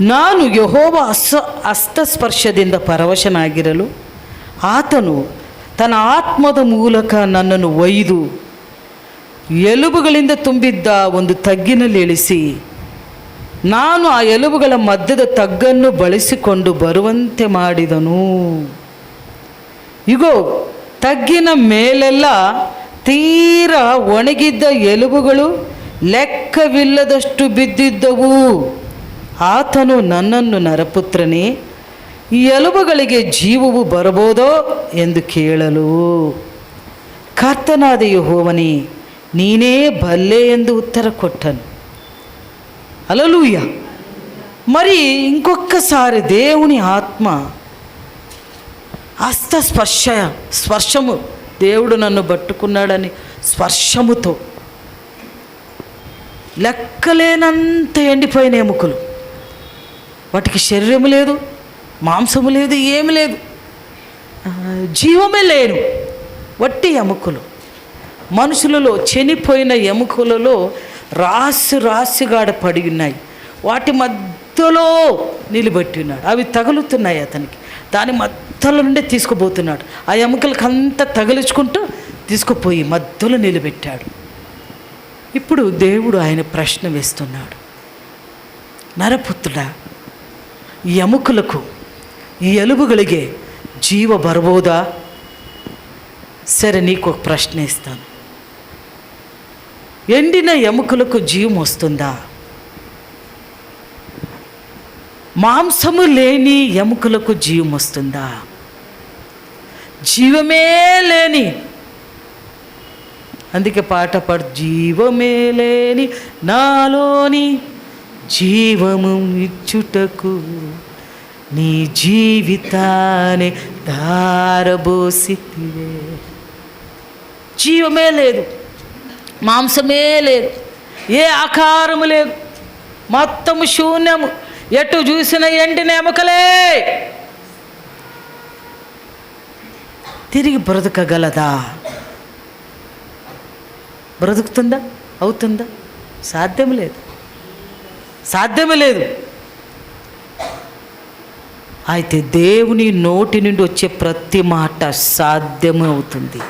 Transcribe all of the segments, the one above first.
ನಾನು ಯಹೋವ ಅಸ, ಅಸ್ತಸ್ಪರ್ಶದಿಂದ ಪರವಶನಾಗಿರಲು ಆತನು ತನ್ನ ಆತ್ಮದ ಮೂಲಕ ನನ್ನನ್ನು ಒಯ್ದು ಎಲುಬುಗಳಿಂದ ತುಂಬಿದ್ದ ಒಂದು ತಗ್ಗಿನಲ್ಲಿ ಇಳಿಸಿ, ನಾನು ಆ ಎಲುಬುಗಳ ಮಧ್ಯದ ತಗ್ಗನ್ನು ಬಳಸಿಕೊಂಡು ಬರುವಂತೆ ಮಾಡಿದನು. ಇಗೋ, ತಗ್ಗಿನ ಮೇಲೆಲ್ಲ ತೀರ ಒಣಗಿದ್ದ ಎಲುಬುಗಳು ಲೆಕ್ಕವಿಲ್ಲದಷ್ಟು ಬಿದ್ದಿದ್ದವು. ಆತನು ನನ್ನನ್ನು ನರಪುತ್ರನೇ ಈ ಎಲುಬುಗಳಿಗೆ ಜೀವವು ಬರಬಹುದೋ ಎಂದು ಕೇಳಲು ಕರ್ತನಾದ ಯೆಹೋವನೇ ನೀನೇ ಬಲ್ಲೆ ಎಂದು ఉత్తర కొట్టను అలలుయ మరి ఇంకొక్కసారి దేవుని ఆత్మ హస్త స్పర్శ స్పర్శము దేవుడు నన్ను పట్టుకున్నాడని స్పర్శముతో లెక్కలేనంత ఎండిపోయిన ఎముకలు వాటికి శరీరము లేదు మాంసము లేదు ఏమి లేదు. జీవమే లేను వట్టి ఎముకలు. మనుషులలో చనిపోయిన ఎముకలలో రాసి రాసిగాడ పడి ఉన్నాయి. వాటి మధ్యలో నిలబెట్టి ఉన్నాడు. అవి తగులుతున్నాయి అతనికి. దాని మధ్యలో నుండి తీసుకుపోతున్నాడు. ఆ ఎముకలకు అంతా తగిలించుకుంటూ తీసుకుపోయి మధ్యలో నిలబెట్టాడు. ఇప్పుడు దేవుడు ఆయన ప్రశ్న వేస్తున్నాడు. నరపుత్రుడా ఎముకలకు ఎలుబుగలిగే జీవ బరబోదా? సరే నీకు ఒక ప్రశ్న ఇస్తాను. ఎండిన ఎముకలకు జీవం వస్తుందా? మాంసము లేని ఎముకలకు జీవం వస్తుందా? జీవమే లేని అందుకే పాట పాడు. జీవమే లేని నాలోని జీవము ఇచ్చుటకు నీ జీవితాన్ని దారబోసితివే జీవమే లేదు మాంసమే లేదు ఏ ఆకారము లేదు మొత్తము శూన్యము. ఎటు చూసిన ఎండిన ఎముకలే తిరిగి బ్రతకగలదా? బ్రతుకుతుందా? అవుతుందా? సాధ్యం లేదు. సాధ్యమే లేదు. అయితే దేవుని నోటి నుండి వచ్చే ప్రతి మాట సాధ్యమవుతుంది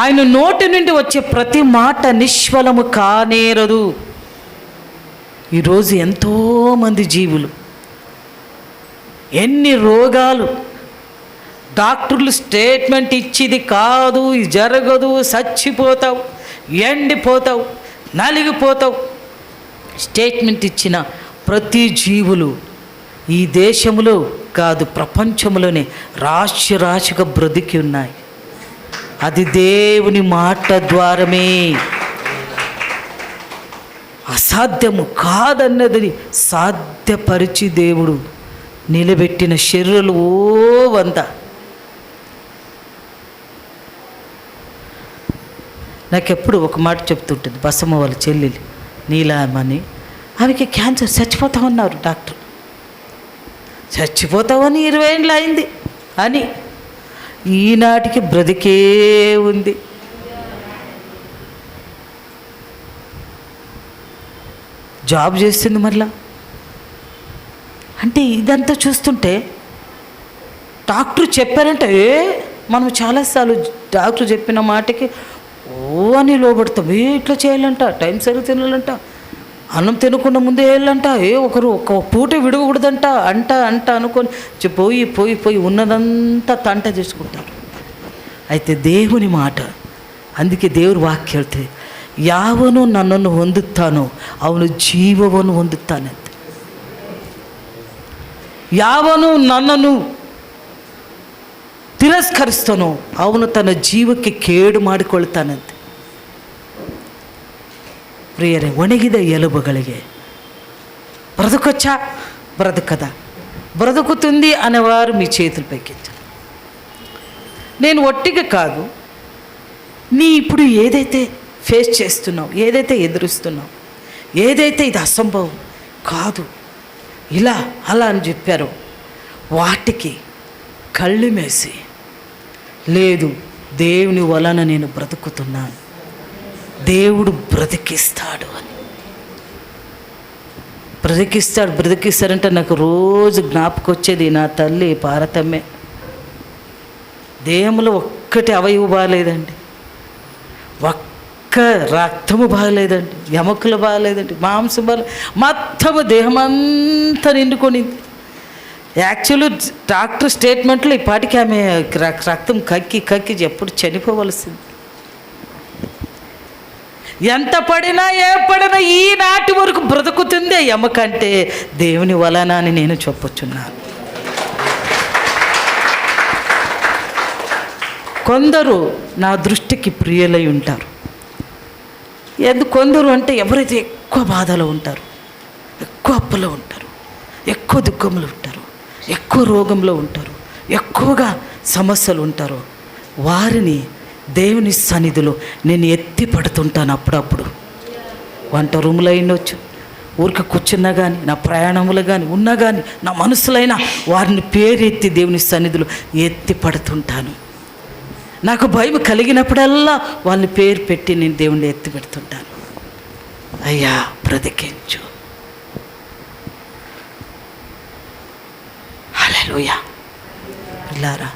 ఆయన నోటి నుండి వచ్చే ప్రతి మాట నిష్ఫలము కానేరదు. ఈరోజు ఎంతోమంది జీవులు ఎన్ని రోగాలు డాక్టర్లు స్టేట్మెంట్ ఇచ్చిది కాదు ఇది జరగదు చచ్చిపోతావు ఎండిపోతావు నలిగిపోతావు. స్టేట్మెంట్ ఇచ్చిన ప్రతి జీవులు ఈ దేశంలో కాదు ప్రపంచంలోనే రాశి రాశిగా బ్రతికి ఉన్నాయి. అది దేవుని మాట ద్వారమే. అసాధ్యము కాదన్నది సాధ్యపరిచి దేవుడు నిలబెట్టిన శరీరాలు ఓ వంద. నాకెప్పుడు ఒక మాట చెప్తుంటుంది బసమ్మ వాళ్ళ చెల్లెలు నీలామని. ఆమెకి క్యాన్సర్ చచ్చిపోతామన్నారు డాక్టర్. చచ్చిపోతామని ఇరవై ఏళ్ళు అయింది అని ఈనాటికి బ్రతికే ఉంది. జాబ్ చేస్తుంది మరలా. అంటే ఇదంతా చూస్తుంటే డాక్టర్ చెప్పారంటే ఏ మనం చాలాసార్లు డాక్టర్ చెప్పిన మాటకి ఓ అని లోబడతాం. ఏ ఇట్లా చేయాలంట టైం సరిగ్గా తినాలంట. అన్నం తినకుండా ముందే వేయాలంట ఏ ఒకరు ఒక పూట విడవకూడదంట అంట అంట అనుకొని చె- పోయి పోయి పోయి ఉన్నదంతా తంట చేసుకుంటారు అయితే దేవుని మాట అందుకే దేవుని ವಾಕ್ಯ ಹೇಳ್ತದೆ ಯಾವನು ನನ್ನನ್ನು ಹೊಂದುತ್ತಾನೋ ಅವನು ಜೀವವನ್ನು ಹೊಂದುತ್ತಾನಂತೆ ಯಾವನು ನನ್ನನ್ನು ತಿರಸ್ಕರಿಸ್ತಾನೋ ಅವನು ತನ್ನ ಜೀವಕ್ಕೆ ಕೇಡು ಮಾಡಿಕೊಳ್ತಾನಂತೆ ಪ್ರಿಯರೇ ಒಣಗಿದ ಎಲುಬುಗಳಿಗೆ. బ్రతకొచ్చా బ్రతకదా బ్రతుకుతుంది అనేవారు మీ చేతులు పైకించారు నేను ఒట్టిగా కాదు నీ ఇప్పుడు ఏదైతే ఫేస్ చేస్తున్నావు ఏదైతే ఎదురుస్తున్నావు ఏదైతే ఇది అసంభవం కాదు ఇలా అలా అని చెప్పారు వాటికి కళ్ళు మేసి లేదు దేవుని వలన నేను బ్రతుకుతున్నాను దేవుడు బ్రతికిస్తాడు అని. బ్రతికిస్తాడు బ్రతికిస్తాడంటే నాకు రోజు జ్ఞాపకొచ్చేది నా తల్లి పారతమ్మే దేహంలో ఒక్కటి అవయవు బాగాలేదండి. ఒక్క రక్తము బాగలేదండి ఎముకలు బాగలేదండి మాంసం బాగలేదు మొత్తము దేహం అంతా నిండుకొనింది. యాక్చువల్లీ డాక్టర్ స్టేట్మెంట్లో ఈ పాటికి ఆమె రక్తం కక్కి కక్కి ఎప్పుడు చనిపోవలసింది. ఎంత పడినా ఏ పడినా ఈనాటి వరకు బ్రతుకుతుందే ఎమకంటే ఎముకంటే దేవుని వలన అని నేను చెప్పొచ్చున్నాను. కొందరు నా దృష్టికి ప్రియులై ఉంటారు. ఎందు కొందరు అంటే ఎవరైతే ఎక్కువ బాధలో ఉంటారు ఎక్కువ అప్పులో ఉంటారు ఎక్కువ దుఃఖంలో ఉంటారు ఎక్కువ రోగంలో ఉంటారు ఎక్కువగా సమస్యలు ఉంటారు వారిని దేవుని సన్నిధిలో నేను ఎత్తి పడుతుంటాను అప్పుడప్పుడు. వంట రూములో అయినొచ్చు ఊరికి కూర్చున్నా కానీ నా ప్రయాణములు కానీ ఉన్నా కానీ నా మనసులైనా వారిని పేరెత్తి దేవుని సన్నిధిలో ఎత్తి పడుతుంటాను. నాకు భయం కలిగినప్పుడల్లా వాళ్ళని పేరు పెట్టి నేను దేవుణ్ణి ఎత్తి పెడుతుంటాను. అయ్యా బ్రతికించు. హల్లెలూయా. పిల్లారా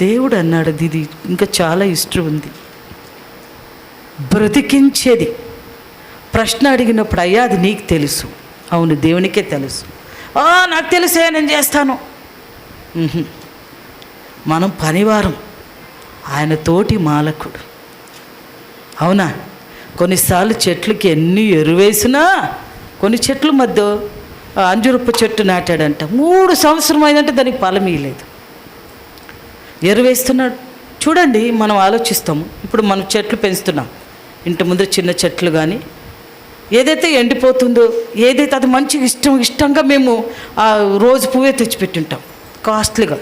దేవుడు అన్నాడు ఇది ఇంకా చాలా ఇష్టం ఉంది. బ్రతికించేది. ప్రశ్న అడిగినప్పుడు అయ్యా అది నీకు తెలుసు. అవును దేవునికే తెలుసు. "ఆ, నాకు తెలుసే నేను చేస్తాను. మనం పనివారం. ఆయన తోటి మాలకుడు. అవునా? కొన్నిసార్లు చెట్లకి ఎన్ని ఎరువేసినా కొన్ని చెట్ల మధ్య అంజురప్ప చెట్టు నాటాడంట. మూడు సంవత్సరం అయిందంటే దానికి ఫలమీయలేదు ఎరువేస్తున్నాడు. చూడండి మనం ఆలోచిస్తాము ఇప్పుడు మనం చెట్లు పెంచుతున్నాం. ఇంటి ముందు చిన్న చెట్లు కానీ ఏదైతే ఎండిపోతుందో ఏదైతే అది మంచిగా ఇష్టం ఇష్టంగా మేము ఆ రోజు పువ్వే తెచ్చిపెట్టుంటాం. కాస్ట్లీగా.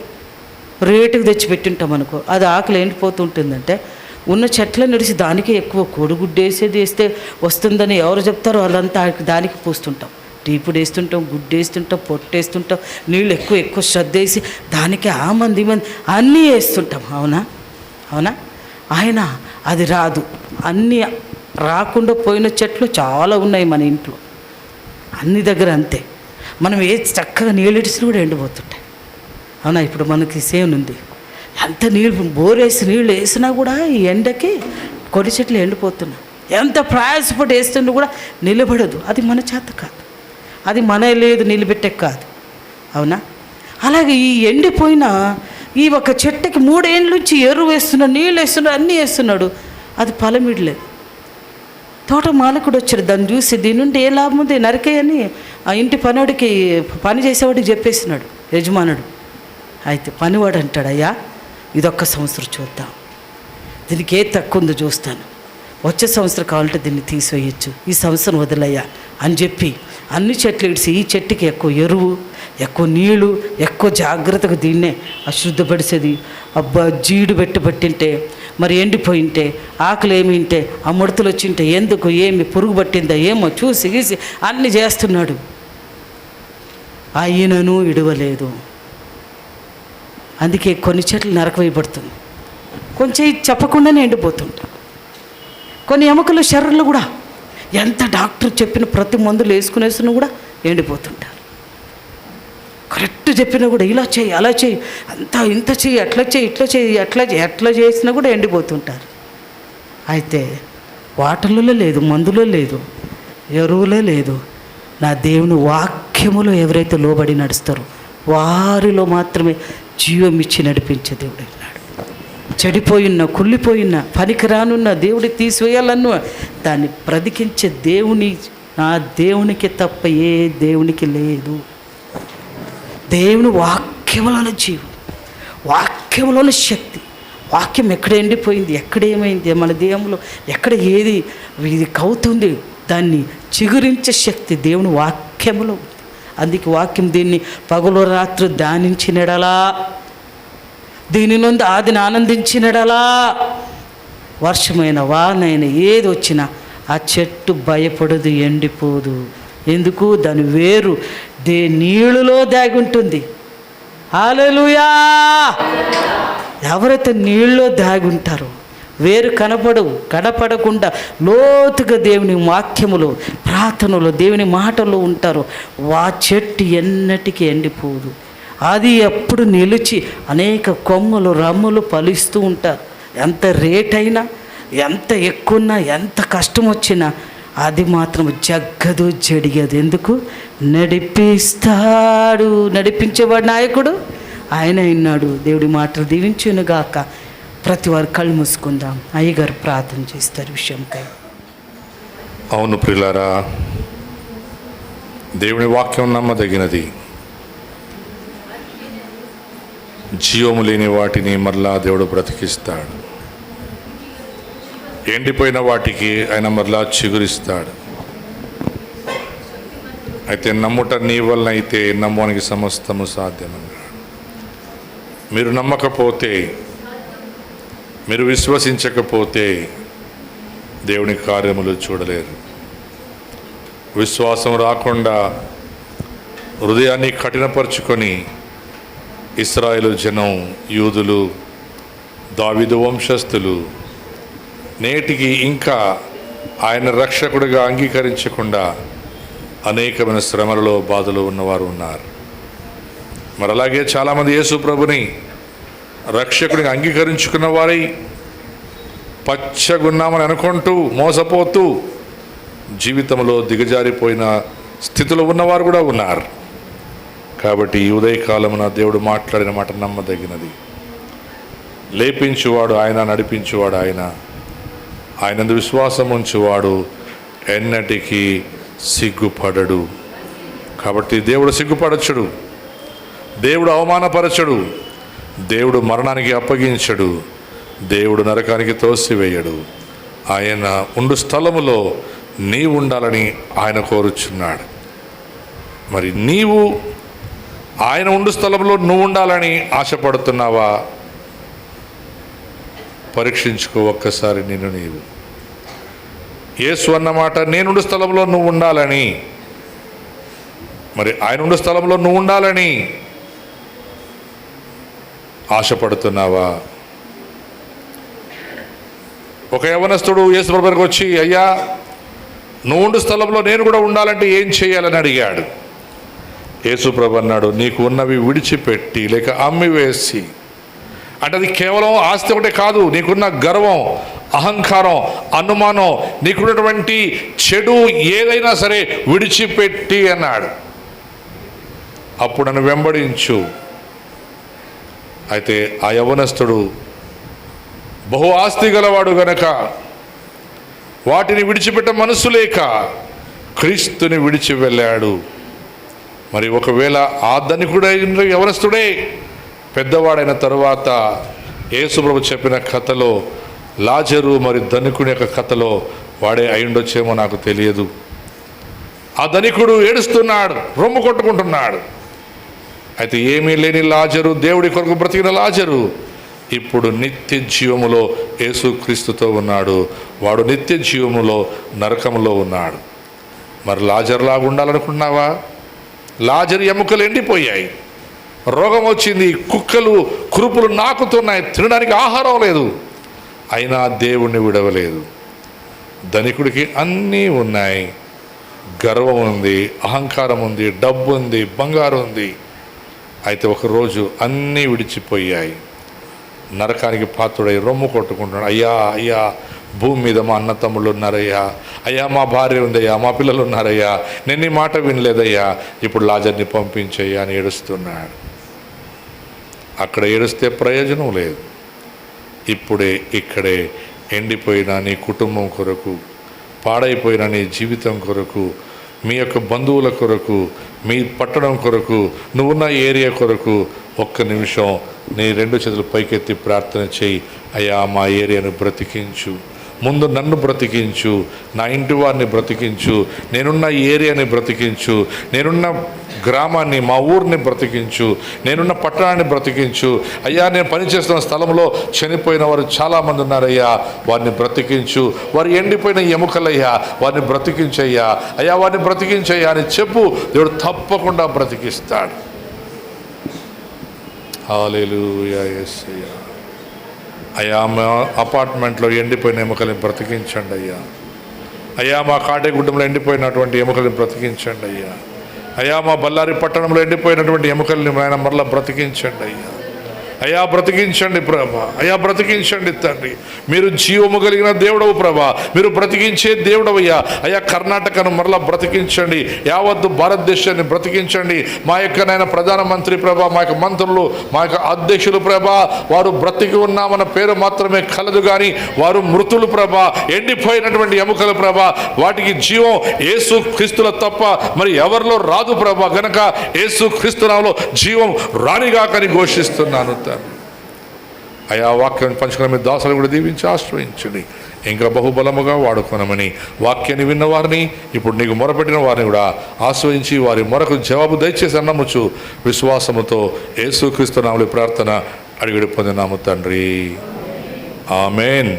రేటుకి తెచ్చిపెట్టుంటాం అనుకో. అది ఆకలి ఎండిపోతుంటుందంటే ఉన్న చెట్ల నడిచి దానికే ఎక్కువ కోడిగుడ్డేసేది వేస్తే వస్తుందని ఎవరు చెప్తారో వాళ్ళంతా దానికి పూస్తుంటాం. టీపుడు వేస్తుంటాం గుడ్డు వేస్తుంటాం పొట్టు వేస్తుంటాం నీళ్ళు ఎక్కువ ఎక్కువ శ్రద్ధ వేసి దానికి ఆ మంది మంది అన్నీ వేస్తుంటాం అవునా? అవునా? ఆయన అది రాదు. అన్నీ రాకుండా పోయిన చెట్లు చాలా ఉన్నాయి మన ఇంట్లో. అన్ని దగ్గర అంతే. మనం ఏ చక్కగా నీళ్ళిడిసినా కూడా ఎండిపోతుంటాయి. అవునా? ఇప్పుడు మనకి సేమ్ ఉంది. ఎంత నీళ్ళు బోరేసి నీళ్ళు వేసినా కూడా ఈ ఎండకి కొడి చెట్లు ఎండిపోతున్నాయి. ఎంత ప్రయాసపడి వేస్తున్నా కూడా నిలబడదు. అది మన చేత కాదు. అది మన లేదు నిలబెట్టే కాదు. అవునా? అలాగే ఈ ఎండిపోయిన ఈ ఒక చెట్టుకి మూడేళ్ళ నుంచి ఎరువు వేస్తున్నాడు నీళ్ళు వేస్తున్నాడు అన్నీ వేస్తున్నాడు. అది ఫలమిడలేదు తోట మాలకుడు వచ్చాడు దాన్ని చూసి దీని నుండి ఏ లాభం ఉంది? నరికేయని ఆ ఇంటి పనివాడికి పని చేసేవాడికి చెప్పేసినాడు యజమానుడు. అయితే పనివాడు అంటాడు అయ్యా ఇదొక్క సంవత్సరం చూద్దాం. దీనికి ఏ తక్కువ ఉందో చూస్తాను. వచ్చే సంవత్సరం కావాలంటే దీన్ని తీసివేయచ్చు. ఈ సంవత్సరం వదిలయ్యా అని చెప్పి అన్ని చెట్లు ఇడిసి ఈ చెట్టుకి ఎక్కువ ఎరువు ఎక్కువ నీళ్ళు ఎక్కువ జాగ్రత్తగా దీన్నే అశుద్ధపడిసేది అబ్బా జీడు పెట్టి పట్టింటే మరి ఎండిపోయింటే ఆకులు ఏమి ఉంటే ఆ ముడతలు వచ్చింటే ఎందుకు ఏమి పురుగు పట్టిందా ఏమో చూసి గీసి అన్ని చేస్తున్నాడు. అయినను విడవలేదు. అందుకే కొన్ని చెట్లు నరకవేయబడుతుంది కొంచెం ఇది చెప్పకుండానే ఎండిపోతుంటాయి. కొన్ని ఎముకలు శర్రలు కూడా ఎంత డాక్టర్ చెప్పిన ప్రతి మందులు వేసుకునేసినా కూడా ఎండిపోతుంటారు. కరెక్ట్ చెప్పినా కూడా ఇలా చేయి అలా చేయి అంతా ఇంత చేయి అట్లా చేయి ఇట్లా చేయి అట్లా చేయి ఎట్లా చేసినా కూడా ఎండిపోతుంటారు. అయితే వాటర్లలో లేదు మందులో లేదు ఎరువులో లేదు. నా దేవుని వాక్యములో ఎవరైతే లోబడి నడుస్తారో వారిలో మాత్రమే జీవం ఇచ్చి నడిపించే దేవుడు చెడిపోయిన కుళ్ళిపోయిన పనికిరానున్న దేవుడి తీసివేయాలన్న దాన్ని బ్రతికించే దేవుని నా దేవునికి తప్ప ఏ దేవునికి లేదు. దేవుని వాక్యములోని జీవం వాక్యములోని శక్తి వాక్యం ఎక్కడ ఎండిపోయింది ఎక్కడ ఏమైంది మన దేహంలో ఎక్కడ ఏది ఇది కవుతుంది దాన్ని చిగురించే శక్తి దేవుని వాక్యములో అందుకే వాక్యం దీన్ని పగలు రాత్రి ధ్యానించినడలా దీని నుండి ఆదిని ఆనందించినడలా. వర్షమైన వానైన ఏది వచ్చినా ఆ చెట్టు భయపడదు ఎండిపోదు. ఎందుకు? దాని వేరు దే నీళ్ళలో దాగి ఉంటుంది హాలెలూయా ఎవరైతే నీళ్ళలో దాగి ఉంటారో వేరు కనపడవు కనపడకుండా లోతుగా దేవుని వాక్యములో ప్రార్థనలో దేవుని మాటలో ఉంటారు వా చెట్టు ఎన్నటికీ ఎండిపోదు. అది ఎప్పుడు నిలిచి అనేక కొమ్మలు రమ్ములు ఫలిస్తూ ఉంటారు. ఎంత రేట్ అయినా ఎంత ఎక్కువన్నా ఎంత కష్టం వచ్చినా అది మాత్రం జగ్గదు జడిగదు. ఎందుకు? నడిపిస్తాడు. నడిపించేవాడు నాయకుడు. ఆయన అయినాడు దేవుడి మాటలు దీవించును గాక. ప్రతి వారు కళ్ళు మూసుకుందాం. అయ్యగారు ప్రార్థన చేస్తారు విషయంపై అవును ప్రిలారా దేవుని వాక్యం నమ్మదగినది. జీవము లేని వాటిని మరలా దేవుడు బ్రతికిస్తాడు. ఎండిపోయిన వాటికి ఆయన మరలా చిగురిస్తాడు. అయితే నమ్ముట నీ వలన అయితే నమ్మడానికి సమస్తము సాధ్యమన్నాడు మీరు నమ్మకపోతే మీరు విశ్వసించకపోతే దేవుని కార్యములు చూడలేరు. విశ్వాసం రాకుండా హృదయాన్ని కఠినపరుచుకొని ఇస్రాయేల్ జనం యూదులు దావిదు వంశస్థులు నేటికి ఇంకా ఆయన రక్షకుడిగా అంగీకరించకుండా అనేకమైన శ్రమలలో బాధలు ఉన్నవారు ఉన్నారు. మరి అలాగే చాలామంది యేసు ప్రభుని రక్షకుడిని అంగీకరించుకున్న వారై పచ్చగున్నామని అనుకుంటూ మోసపోతూ జీవితంలో దిగజారిపోయిన స్థితిలో ఉన్నవారు కూడా ఉన్నారు. కాబట్టి ఈ ఉదయకాలమున దేవుడు మాట్లాడిన మాట నమ్మదగినది. లేపించువాడు ఆయన నడిపించువాడు ఆయన. ఆయనందు విశ్వాసం ఉంచువాడు ఎన్నటికీ సిగ్గుపడడు. కాబట్టి దేవుడు సిగ్గుపడచుడు దేవుడు అవమానపరచడు. దేవుడు మరణానికి అప్పగించడు. దేవుడు నరకానికి తోసివేయడు. ఆయన ఉండు స్థలములో నీవు ఉండాలని ఆయన కోరుచున్నాడు. మరి నీవు ఆయన ఉండు స్థలంలో నువ్వు ఉండాలని ఆశపడుతున్నావా? పరీక్షించుకో ఒక్కసారి నిన్ను నీవు. యేసు అన్నమాట నేనుండు స్థలంలో నువ్వు ఉండాలని. మరి ఆయన ఉండు స్థలంలో నువ్వు ఉండాలని ఆశపడుతున్నావా? ఒక యవనస్తుడు యేసుప్రభు దగ్గరకు వచ్చి అయ్యా నువ్వు ఉండు స్థలంలో నేను కూడా ఉండాలంటే ఏం చేయాలని అడిగాడు? యేసుప్రభు అన్నాడు నీకు ఉన్నవి విడిచిపెట్టి లేక అమ్మి వేసి అంటే అది కేవలం ఆస్తి ఒకటే కాదు నీకున్న గర్వం అహంకారం అనుమానం నీకున్నటువంటి చెడు ఏదైనా సరే విడిచిపెట్టి అన్నాడు. అప్పుడు నన్ను వెంబడించు. అయితే ఆ యవనస్తుడు బహు ఆస్తి గలవాడు గనక వాటిని విడిచిపెట్ట మనసు లేక క్రీస్తుని విడిచి వెళ్ళాడు. మరి ఒకవేళ ఆ ధనికుడైన యవనస్తుడే పెద్దవాడైన తరువాత యేసుప్రభు చెప్పిన కథలో లాజరు మరి ధనికుని యొక్క కథలో వాడే అయిండొచ్చేమో నాకు తెలియదు. ఆ ధనికుడు ఏడుస్తున్నాడు రొమ్ము కొట్టుకుంటున్నాడు. అయితే ఏమీ లేని లాజరు దేవుడి కొరకు బ్రతికిన లాజరు ఇప్పుడు నిత్య జీవములో యేసుక్రీస్తుతో ఉన్నాడు. వాడు నిత్య జీవములో నరకములో ఉన్నాడు. మరి లాజర్లాగా ఉండాలనుకున్నావా లాజర్ ఎముకలు ఎండిపోయాయి. రోగం వచ్చింది కుక్కలు కురుపులు నాకుతున్నాయి తినడానికి ఆహారం లేదు. అయినా దేవుణ్ణి విడవలేదు. ధనికుడికి అన్నీ ఉన్నాయి. గర్వం ఉంది అహంకారం ఉంది డబ్బు ఉంది బంగారం ఉంది. అయితే ఒకరోజు అన్నీ విడిచిపోయాయి. నరకానికి పాత్రుడై రొమ్ము కొట్టుకుంటున్నాడు. అయ్యా అయ్యా భూమి మీద మా అన్న తమ్ముళ్ళు ఉన్నారయ్యా అయ్యా మా భార్య ఉందయ్యా మా పిల్లలు ఉన్నారయ్యా నేను మాట వినలేదయ్యా. ఇప్పుడు లాజర్ని పంపించయ్యా అని ఏడుస్తున్నాడు. అక్కడ ఏడుస్తే ప్రయోజనం లేదు. ఇప్పుడే ఇక్కడే ఎండిపోయిన నీ కుటుంబం కొరకు పాడైపోయిన నీ జీవితం కొరకు మీ యొక్క బంధువుల కొరకు మీ పట్టణం కొరకు నువ్వున్న ఏరియా కొరకు ఒక్క నిమిషం నీ రెండు చేతులు పైకెత్తి ప్రార్థన చేయి. అయ్యా మా ఏరియాను బ్రతికించు. ముందు నన్ను బ్రతికించు నా ఇంటి వారిని బ్రతికించు నేనున్న ఏరియాని బ్రతికించు నేనున్న గ్రామాన్ని మా ఊరిని బ్రతికించు నేనున్న పట్టణాన్ని బ్రతికించు. అయ్యా నేను పనిచేస్తున్న స్థలంలో చనిపోయిన వారు చాలామంది ఉన్నారయ్యా. వారిని బ్రతికించు. వారు ఎండిపోయిన ఎముకలయ్యా. వారిని బ్రతికించయ్యా. అయ్యా వారిని బ్రతికించయ్యా అని చెప్పు. దేవుడు తప్పకుండా బ్రతికిస్తాడు. హాలేలుయా ఎస్ అయ్యా అయ్యా మా అపార్ట్మెంట్లో ఎండిపోయిన ఎముకల్ని బ్రతికించండి అయ్యా. అయ్యా మా కాటేగుడ్డంలో ఎండిపోయినటువంటి ఎముకల్ని బ్రతికించండి అయ్యా. అయ్యా మా బళ్ళారి పట్టణంలో ఎండిపోయినటువంటి ఎముకల్ని ఆయన మరలా బ్రతికించండి అయ్యా. అయ్యా బ్రతికించండి ప్రభా. అయ్యా బ్రతికించండి తండ్రి. మీరు జీవము కలిగిన దేవుడవు ప్రభా. మీరు బ్రతికించే దేవుడవయ్యా. అయ్యా కర్ణాటకను మరలా బ్రతికించండి. యావత్తు భారతదేశాన్ని బ్రతికించండి. మా యొక్క నాయన ప్రధానమంత్రి ప్రభా మా యొక్క మంత్రులు మా యొక్క అధ్యక్షులు ప్రభా వారు బ్రతికి ఉన్నామన్న పేరు మాత్రమే కలదు కానీ వారు మృతులు ప్రభా ఎండిపోయినటువంటి ఎముకలు ప్రభా వాటికి జీవం ఏసు క్రీస్తుల తప్ప మరి ఎవరిలో రాదు ప్రభా. గనక ఏసు క్రీస్తునాలో జీవం రానిగాకని ఘోషిస్తున్నాను చేశారు. ఆయా వాక్యాన్ని పంచుకున్న మీ దాసులు కూడా దీవించి ఆశ్రయించండి. ఇంకా బహుబలముగా వాడుకోనమని వాక్యాన్ని విన్న వారిని ఇప్పుడు నీకు మొరపెట్టిన వారిని కూడా ఆశ్రయించి వారి మొరకు జవాబు దయచేసి అన్నముచ్చు విశ్వాసముతో యేసుక్రీస్తు నామలి ప్రార్థన అడిగిడి పొందినాము తండ్రి. ఆమెన్.